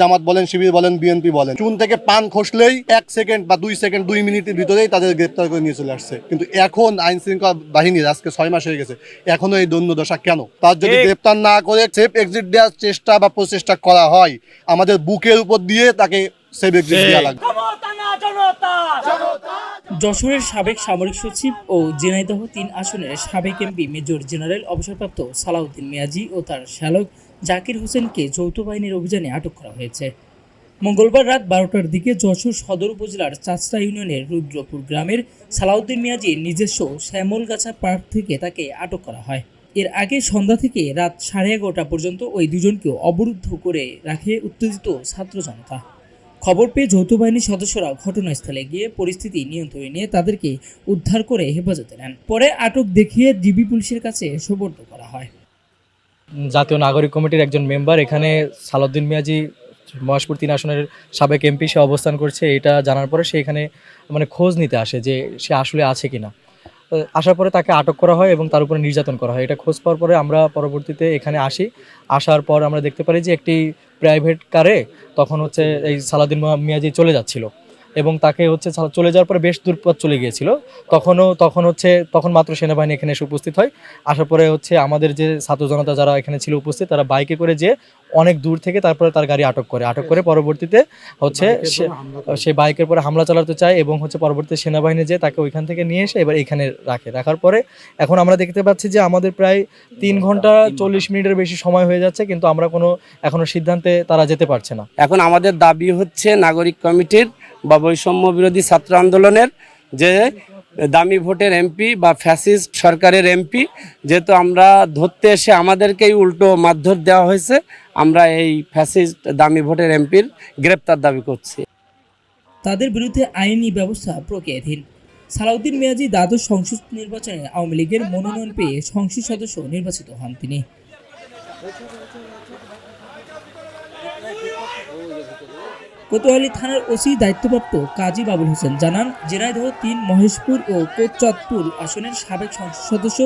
জামাত বলেন শিবির বলেন বিএনপি বলেন চুন থেকে পান খসলেই এক সেকেন্ড বা দুই সেকেন্ড দুই মিনিটের ভিতরেই তাদের গ্রেপ্তার করে নিয়ে চলে আসছে। কিন্তু এখন আইন শৃঙ্খলা বাহিনীর আজকে ছয় মাস হয়ে গেছে এখনও এই দণ্ড দশা কেন? তার যদি গ্রেপ্তার না করে সেফ এক্সিট দেওয়ার চেষ্টা বা প্রচেষ্টা করা হয় আমাদের বুকের উপর দিয়ে তাকে সেফ এক্সিট দেওয়া লাগবে। যশোরের সাবেক সামরিক সচিব ও ঝিনাইদহ তিন আসনের সাবেক এমপি মেজর জেনারেল অবসরপ্রাপ্ত সালাউদ্দিন মিয়াজি ও তার শ্যালক জাকির হোসেনকে যৌথ বাহিনীর অভিযানে আটক করা হয়েছে। মঙ্গলবার রাত বারোটার দিকে যশোর সদর উপজেলার চাচড়া ইউনিয়নের রুদ্রপুর গ্রামের সালাউদ্দিন মিয়াজির নিজস্ব শ্যামলগাছা পার্ক থেকে তাকে আটক করা হয়। এর আগে সন্ধ্যা থেকে রাত সাড়ে এগারোটা পর্যন্ত ওই দুজনকেও অবরুদ্ধ করে রাখে উত্তেজিত ছাত্র জনতা। খবর পেয়ে যৌথ বাহিনীর সদস্যরা ঘটনাস্থলে গিয়ে পরিস্থিতি নিয়ন্ত্রণে নিয়ে তাদেরকে উদ্ধার করে হেফাজতে নেন। পরে আটক দেখিয়ে ডিবি পুলিশের কাছে সোপর্দ করা হয়। জাতীয় নাগরিক কমিটির একজন মেম্বার, এখানে সালাউদ্দিন মিয়াজি মহেশপুর তিন আসনের সাবেক এমপি, সে অবস্থান করছে। এটা জানার পরে সে এখানে মানে খোঁজ নিতে আসে যে সে আসলে আছে কিনা। আসার পরে তাকে আটক করা হয় এবং তার উপরে নির্যাতন করা হয়। এটা খোঁজ পাওয়ার পরে আমরা পরবর্তীতে এখানে আসি। আসার পর আমরা দেখতে পারি যে একটি প্রাইভেট কারে তখন হচ্ছে এই সালাউদ্দিন মিয়াজি চলে যাচ্ছিল। এবং তাকে হচ্ছে চলে যাওয়ার পরে বেশ দূরপথ চলে গিয়েছিল। তখনও তখন হচ্ছে তখন মাত্র সেনাবাহিনী এখানে এসে উপস্থিত হয়। আসার পরে হচ্ছে আমাদের যে ছাত্র জনতা যারা এখানে ছিল উপস্থিত তারা বাইকে করে যে অনেক দূর থেকে তারপরে তার গাড়ি আটক করে। আটক করে পরবর্তীতে হচ্ছে সে- সে বাইকের পরে হামলা চালাতে চায় এবং হচ্ছে পরবর্তীতে সেনাবাহিনী যে তাকে ওইখান থেকে নিয়ে এসে এবার এখানে রাখে। রাখার পরে এখন আমরা দেখতে পাচ্ছি যে আমাদের প্রায় তিন ঘণ্টা। চল্লিশ মিনিটের বেশি সময় হয়ে যাচ্ছে কিন্তু আমরা কোনো এখনও সিদ্ধান্তে তারা যেতে পারছে না। এখন আমাদের দাবি হচ্ছে নাগরিক কমিটির বা বৈষম্য বিরোধী ছাত্র আন্দোলনের যে দামি ভোটের এমপি বা ফ্যাসিস্ট সরকারের এমপি, যেহেতু আমরা ধরতে এসে আমাদেরকেই উল্টো মারধর দেওয়া হয়েছে, আমরা এই ফ্যাসিস্ট দামি ভোটের এমপির গ্রেপ্তার দাবি করছি। তাদের বিরুদ্ধে আইনি ব্যবস্থা প্রক্রিয়াধীন। সালাউদ্দিন মেয়াজি দ্বাদশ সংসদ নির্বাচনে আওয়ামী লীগের মনোনয়ন পেয়ে সংসদ সদস্য নির্বাচিত হন তিনি। কোতোয়ালি থানার ওসি দায়িত্বপ্রাপ্ত কাজী বাবুল হোসেন জানান, জেনাইদহ তিন মহেশপুর ও কোটচাঁদপুর আসনের সাবেক সংসদ সদস্য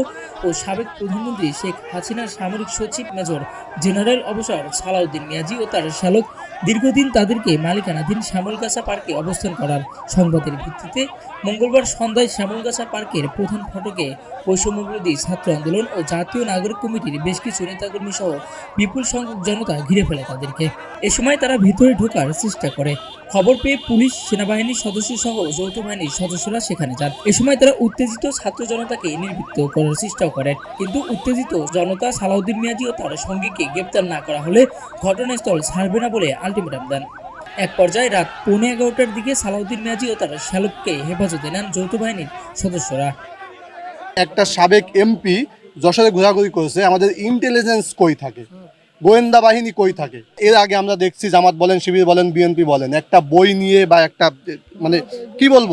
ও সাবেক প্রধানমন্ত্রী শেখ হাসিনার সামরিক সচিব মেজর জেনারেল অবসর সালাউদ্দিন মিয়াজি ও তার শ্যালক দীর্ঘদিন তাদেরকে মালিকানাধীন শ্যামলগাছা পার্কে অবস্থান করার সংবাদের ভিত্তিতে মঙ্গলবার সন্ধ্যায় শ্যামলগাছা পার্কের প্রধান ফটকে বৈষম্যবিরোধী ছাত্র আন্দোলন ও জাতীয় নাগরিক কমিটির বেশ কিছু নেতাকর্মী সহ বিপুল সংখ্যক জনতা ঘিরে ফেলে তাদেরকে। এ সময় তারা ভিতরে ঢোকার চেষ্টা করে। খবর পেয়ে পুলিশ, সেনাবাহিনীর সদস্য সহ যৌথ বাহিনীর সদস্যরা সেখানে যান। এ সময় তারা উত্তেজিত ছাত্র জনতাকে নির্বৃত্ত করার চেষ্টাও করেন। কিন্তু উত্তেজিত জনতা সালাউদ্দিন মিয়াজি ও তার সঙ্গীকে গ্রেপ্তার না করা হলে ঘটনাস্থল ছাড়বে না বলে আলটিমেটাম দেন। এক পর্যায়ে রাত পৌনে এগারোটার দিকে সালাউদ্দিন মিয়াজি ও তার শ্যালককে হেফাজতে নেন যৌথ বাহিনীর সদস্যরা। একটা সাবেক এমপি যশোরে ঘোরাঘুরি করেছে। আমাদের ইন্টেলিজেন্স কই থাকে? গোয়েন্দা বাহিনী কই থাকে? এর আগে আমরা দেখছি জামাত বলেন, শিবির বলেন, বিএনপি বলেন, একটা বই নিয়ে বা একটা মানে কি বলব?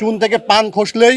চুন থেকে পান খসলেই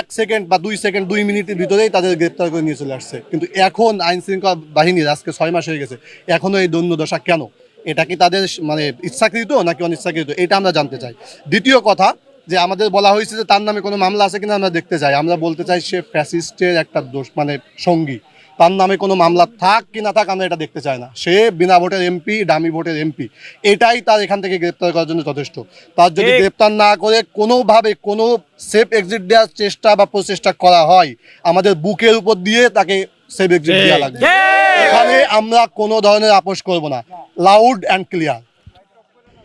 এক সেকেন্ড বা দুই সেকেন্ড, দুই মিনিটের ভিতরেই তাদের গ্রেপ্তার করে নিয়ে চলে আসছে। কিন্তু এখন আইন শৃঙ্খলা বাহিনীর আজকে ছয় মাস হয়ে গেছে, এখনও এই দণ্ড দশা কেন? এটা কি তাদের মানে ইচ্ছাকৃত নাকি অনিচ্ছাকৃত? এটা আমরা জানতে চাই। দ্বিতীয় কথা, যে আমাদের বলা হয়েছে যে তার নামে কোনো মামলা আছে কিনা আমরা দেখতে চাই। আমরা বলতে চাই সে ফ্যাসিস্টের একটা দোষ মানে সঙ্গী। তার নামে কোনো মামলা থাক কি না থাক আমরা এটা দেখতে চাই না। সে বিনা ভোটের এমপি ডামি ভোটের এমপি। এটাই তার এখান থেকে গ্রেপ্তার করার জন্য যথেষ্ট। তার যদি গ্রেপ্তার না করে কোনোভাবে কোনো সেফ এক্সিট দেওয়ার চেষ্টা বা প্রচেষ্টা করা হয় আমাদের বুকের উপর দিয়ে তাকে সেফ এক্সিট দেওয়া লাগবে। এখানে আমরা কোনো ধরনের আপোষ করব না। লাউড অ্যান্ড ক্লিয়ার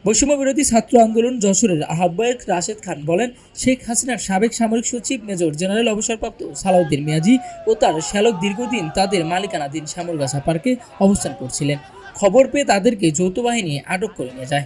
বৈষম্য বিরোধী ছাত্র আন্দোলন যশোরের আহ্বায়ক রাশেদ খান বলেন, শেখ হাসিনার সাবেক সামরিক সচিব মেজর জেনারেল অবসরপ্রাপ্ত সালাউদ্দিন মিয়াজি ও তার শ্যালক দীর্ঘদিন তাদের মালিকানাধীন শ্যামলগাছা পার্কে অবস্থান করছিলেন। খবর পেয়ে তাদেরকে যৌথ বাহিনী আটক করে নিয়ে যায়।